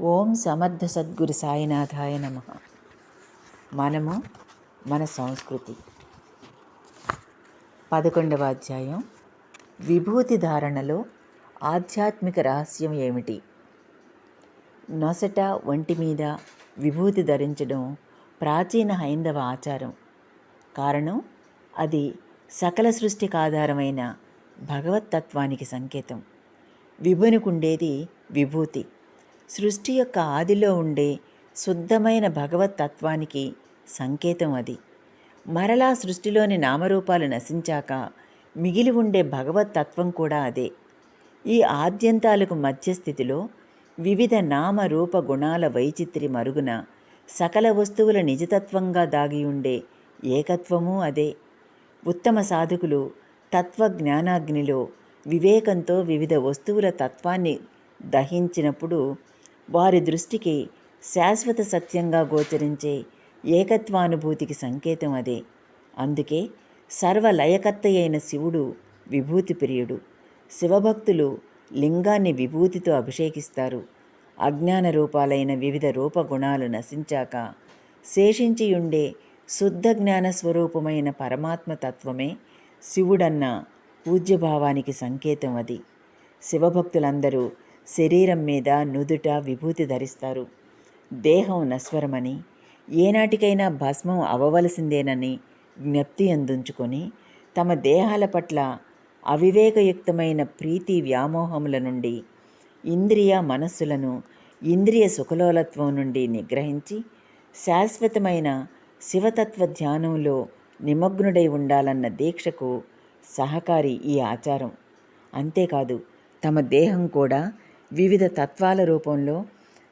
ఓం సమర్థ సద్గురు సాయినాథాయ నమ. మనము మన సంస్కృతి. పదకొండవ అధ్యాయం. విభూతి ధారణలో ఆధ్యాత్మిక రహస్యం ఏమిటి? నొసట ఒంటి మీద విభూతి ధరించడం ప్రాచీన హైందవ ఆచారం. కారణం అది సకల సృష్టికి ఆధారమైన భగవత్తత్వానికి సంకేతం. విభునికుండేది విభూతి. సృష్టి యొక్క ఆదిలో ఉండే శుద్ధమైన భగవతత్వానికి సంకేతం అది. మరలా సృష్టిలోని నామరూపాలు నశించాక మిగిలి ఉండే భగవతత్వం కూడా అదే. ఈ ఆద్యంతాలకు మధ్యస్థితిలో వివిధ నామరూప గుణాల వైచిత్రి మరుగున సకల వస్తువుల నిజతత్వంగా దాగి ఉండే ఏకత్వము అదే. ఉత్తమ సాధకులు తత్వజ్ఞానాగ్నిలో వివేకంతో వివిధ వస్తువుల తత్వాన్ని దహించినప్పుడు వారి దృష్టికి శాశ్వత సత్యంగా గోచరించే ఏకత్వానుభూతికి సంకేతం అదే. అందుకే సర్వలయకర్త అయిన శివుడు విభూతి ప్రియుడు. శివభక్తులు లింగాన్ని విభూతితో అభిషేకిస్తారు. అజ్ఞాన రూపాలైన వివిధ రూపగుణాలు నశించాక శేషించి ఉండే శుద్ధ జ్ఞాన స్వరూపమైన పరమాత్మ తత్వమే శివుడన్న పూజ్యభావానికి సంకేతం అది. శివభక్తులందరూ శరీరం మీద నుదుట విభూతి ధరిస్తారు. దేహం నశ్వరమని ఏనాటికైనా భస్మం అవ్వవలసిందేనని జ్ఞప్తి అందించుకొని తమ దేహాల పట్ల అవివేకయుక్తమైన ప్రీతి వ్యామోహముల నుండి ఇంద్రియ మనస్సులను ఇంద్రియ సుఖలోలత్వం నుండి నిగ్రహించి శాశ్వతమైన శివతత్వ ధ్యానంలో నిమగ్నుడై ఉండాలన్న దీక్షకు సహకారి ఈ ఆచారం. అంతేకాదు తమ దేహం కూడా వివిధ తత్వాల రూపంలో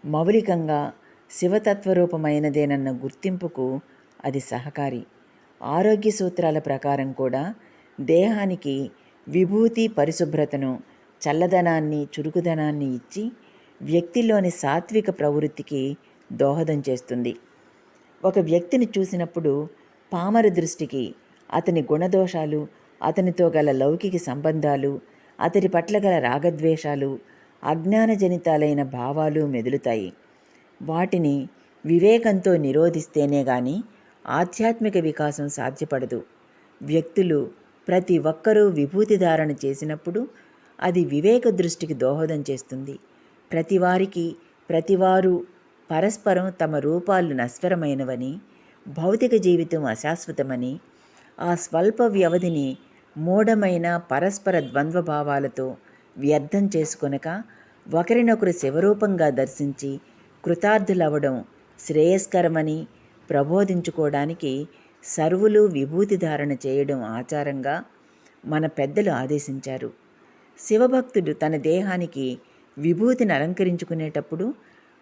మౌలికంగా శివతత్వ రూపమైనదేనన్న గుర్తింపుకు అది సహకారి. ఆరోగ్య సూత్రాల ప్రకారం కూడా దేహానికి విభూతి పరిశుభ్రతను చల్లదనాన్ని చురుకుదనాన్ని ఇచ్చి వ్యక్తిలోని సాత్విక ప్రవృత్తికి దోహదం చేస్తుంది. ఒక వ్యక్తిని చూసినప్పుడు పామర దృష్టికి అతని గుణదోషాలు అతనితో గల లౌకిక సంబంధాలు అతడి పట్ల గల రాగద్వేషాలు అజ్ఞానజనితాలైన భావాలు మెదులుతాయి. వాటిని వివేకంతో నిరోధిస్తేనే గాని ఆధ్యాత్మిక వికాసం సాధ్యపడదు. వ్యక్తులు ప్రతి ఒక్కరూ విభూతి ధారణ చేసినప్పుడు అది వివేక దృష్టికి దోహదం చేస్తుంది. ప్రతివారికి ప్రతివారు పరస్పరం తమ రూపాలు నశ్వరమైనవని భౌతిక జీవితం అశాశ్వతమని ఆ స్వల్ప వ్యవధిని మూఢమైన పరస్పర ద్వంద్వభావాలతో వ్యర్థం చేసుకొనక ఒకరినొకరు శివరూపంగా దర్శించి కృతార్థులవ్వడం శ్రేయస్కరమని ప్రబోధించుకోవడానికి సర్వులు విభూతి ధారణ చేయడం ఆచారంగా మన పెద్దలు ఆదేశించారు. శివభక్తుడు తన దేహానికి విభూతిని అలంకరించుకునేటప్పుడు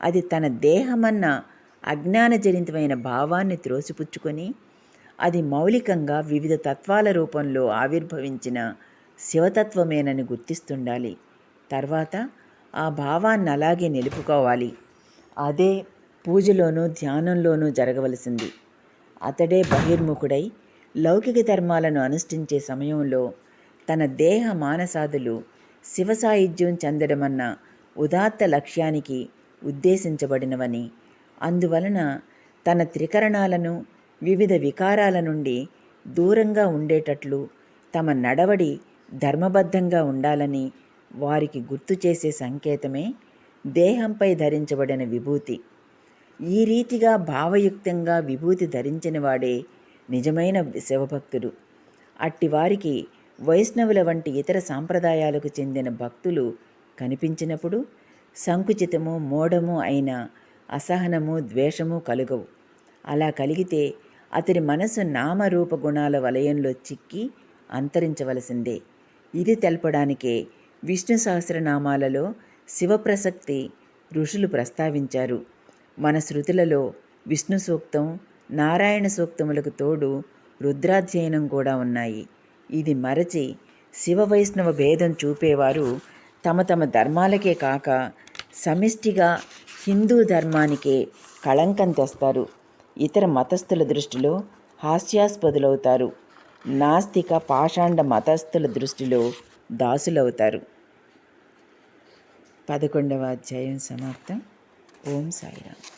అది తన దేహమన్న అజ్ఞానజనితమైన భావాన్ని త్రోసిపుచ్చుకొని అది మౌలికంగా వివిధ తత్వాల రూపంలో ఆవిర్భవించిన శివతత్వమేనని గుర్తిస్తుండాలి. తర్వాత ఆ భావాన్ని అలాగే నిలుపుకోవాలి. అదే పూజలోనూ ధ్యానంలోనూ జరగవలసింది. అతడే బహిర్ముఖుడై లౌకిక ధర్మాలను అనుష్ఠించే సమయంలో తన దేహ మానసాదులు శివ సాయుధ్యం చెందడమన్న ఉదాత్త లక్ష్యానికి ఉద్దేశించబడినవని అందువలన తన త్రికరణాలను వివిధ వికారాల నుండి దూరంగా ఉండేటట్లు తమ నడవడి ధర్మబద్ధంగా ఉండాలని వారికి గుర్తు చేసే సంకేతమే దేహంపై ధరించబడిన విభూతి. ఈ రీతిగా భావయుక్తంగా విభూతి ధరించిన వాడే నిజమైన శివభక్తుడు. అట్టివారికి వైష్ణవుల వంటి ఇతర సాంప్రదాయాలకు చెందిన భక్తులు కనిపించినప్పుడు సంకుచితము మోడము అయిన అసహనము ద్వేషము కలుగవు. అలా కలిగితే అతని మనసు నామరూప గుణాల వలయంలో చిక్కి అంతరించవలసిందే. ఇది తెలపడానికే విష్ణు సహస్రనామాలలో శివప్రసక్తి ఋషులు ప్రస్తావించారు. మన శృతులలో విష్ణు సూక్తం నారాయణ సూక్తములకు తోడు రుద్రాధ్యయనం కూడా ఉన్నాయి. ఇది మరచి శివ వైష్ణవ భేదం చూపేవారు తమ తమ ధర్మాలకే కాక సమిష్టిగా హిందూ ధర్మానికే కళంకం తెస్తారు. ఇతర మతస్థుల దృష్టిలో హాస్యాస్పదులవుతారు. నాస్తిక పాషాండ మతస్థుల దృష్టిలో దాసులవుతారు. పదకొండవ అధ్యాయం సమాప్తం. ఓం సాయిరామ్.